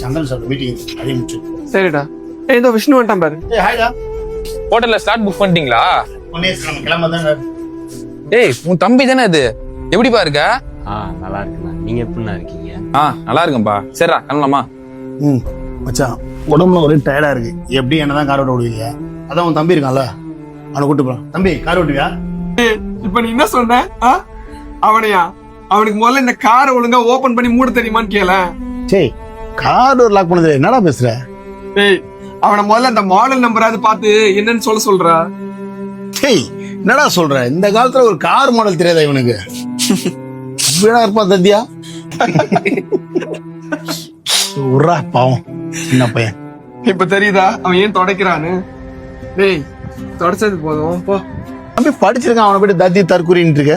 சந்திரன் sir meeting அதையும் முடிச்சு சரிடா. ஏய் இந்த விஷ்ணு வந்துட்டான் பாரு. ஏய் ஹாய்டா ஹோட்டல்ல ஸ்லாட் புக் பண்ணிட்டீங்களா? ஒன்னே நம்ம கிளம்ப தானே ஏய் உன் தம்பி தானே அது? எப்படிப்பா இருக்க? ஆ நல்லா இருக்குண்ணா. நீங்க எப்படிண்ணா இருக்கீங்க? ஆ நல்லா இருக்கும்பா சரிடா கிளம்பலாமா? ம் மச்சான் உடம்புல ஒரே டயர்டா இருக்கு. எப்படி என்னதான் கார் ஓட்ட விடுவீங்க? அதான் உன் தம்பி இருக்கான்ல. அவனை கூட்டு போறான் தம்பி கார் ஓட்டுவியா? இப்ப நீ என்ன சொன்ன ஆ? அவனையா? அவனுக்கு முதல்ல இந்த காரை ஒழுங்கா ஓபன் பண்ணி மூட தெரியுமான்னு கேள. சரி கார் டோர் லாக் பண்ணது என்னடா பேசுற? டேய் அவனை முதல்ல அந்த மாடல் நம்பராவது பார்த்து என்னன்னு சொல்ல சொல்றா. டேய் என்னடா சொல்ற? இந்த காலத்துல ஒரு கார் மாடல் தெரியாதா இவனுக்கு? அப்படியா இருப்பா தத்தியா? உர்ரா பாவம் சின்ன பையன். இப்ப தெரியுதா? அவன் ஏன் தொடக்கிறான்னு? டேய் தொடச்சது போதும் போ. தம்பி படிச்சிருக்கான் அவனை போயிட்டு தத்தி தற்கூறின்னு இருக்க.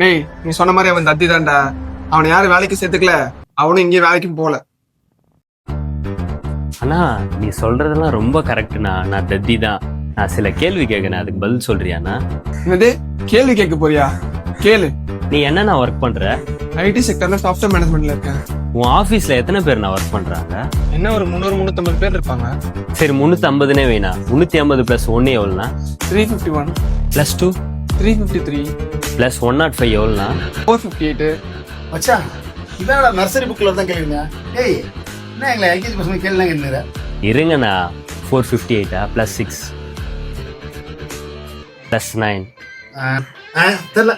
டேய் நீ சொன்ன மாதிரி அவன் தத்தி தான்டா அவனை யாரும் வேலைக்கு சேர்த்துக்கல. அவனும் இங்கேயும் வேலைக்கும் போல. அண்ணா நீ சொல்றதெல்லாம் ரொம்ப கரெக்ட்ண்ணா நான் தத்தி தான் நான் சில கேள்வி கேட்கறேன் அதுக்கு பதில் சொல்றியாண்ணா? என்னது? கேள்வி கேட்க போறியா? கேளு. நீ என்னண்ணா ஒர்க் பண்ற? ஐடி செக்டர்ல சாஃப்ட்வேர் மேனேஜ்மெண்ட்ல இருக்கேன். உன் ஆபீஸ்ல எத்தனை பேர் நான் ஒர்க் பண்றாங்க? என்ன ஒரு முந்நூறு முந்நூத்தம்பது பேர் இருப்பாங்க. சரி முன்னூத்தி ஐம்பதுனே வேணா முன்னூத்தி ஐம்பது பிளஸ் ஒன்னு எவ்வளோண்ணா? Three fifty one plus two three fifty three plus one not five எவ்வளோண்ணா ஃபோர் ஃபிஃப்டி எயிட்டு மச்சான் இதான் நர்சரி புக்ல தான் கேளுங்க ஏய் என்ன எங்களை எல்கேஜி பசங்க கேளுங்க கேளுங்க இருங்கண்ணா. ஃபோர் ஃபிஃப்டி எயிட்டா பிளஸ் சிக்ஸ் பிளஸ் நைன் தெரியல.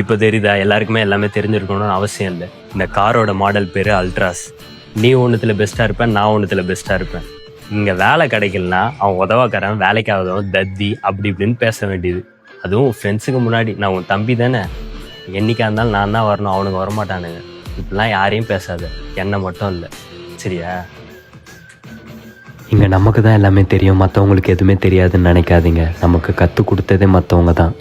இப்போ தெரியுதா? எல்லாருக்குமே எல்லாமே தெரிஞ்சிருக்கணும்னு அவசியம் இல்லை. இந்த காரோட மாடல் பேரு அல்ட்ராஸ் நீ ஒன்றுத்துல பெஸ்ட்டாக இருப்பேன் நான் ஒன்றுத்துல பெஸ்ட்டாக இருப்பேன். இங்கே வேலை கிடைக்கலனா அவன் உதவாக்காரன் வேலைக்கு ஆகுதவன் தத்தி அப்படி இப்படின்னு பேச வேண்டியது. அதுவும் ஃப்ரெண்ட்ஸுக்கு முன்னாடி. நான் உன் தம்பி தானே. என்னைக்கா இருந்தாலும் நான் தான் வரணும் அவனுக்கு வரமாட்டானுங்க. இப்படிலாம் யாரையும் பேசாத. என்ன மட்டும் இல்லை. சரியா? இங்கே நமக்கு தான் எல்லாமே தெரியும். மற்றவங்களுக்கு எதுவுமே தெரியாதுன்னு நினைக்காதீங்க. நமக்கு கற்றுக் கொடுத்ததே மற்றவங்க தான்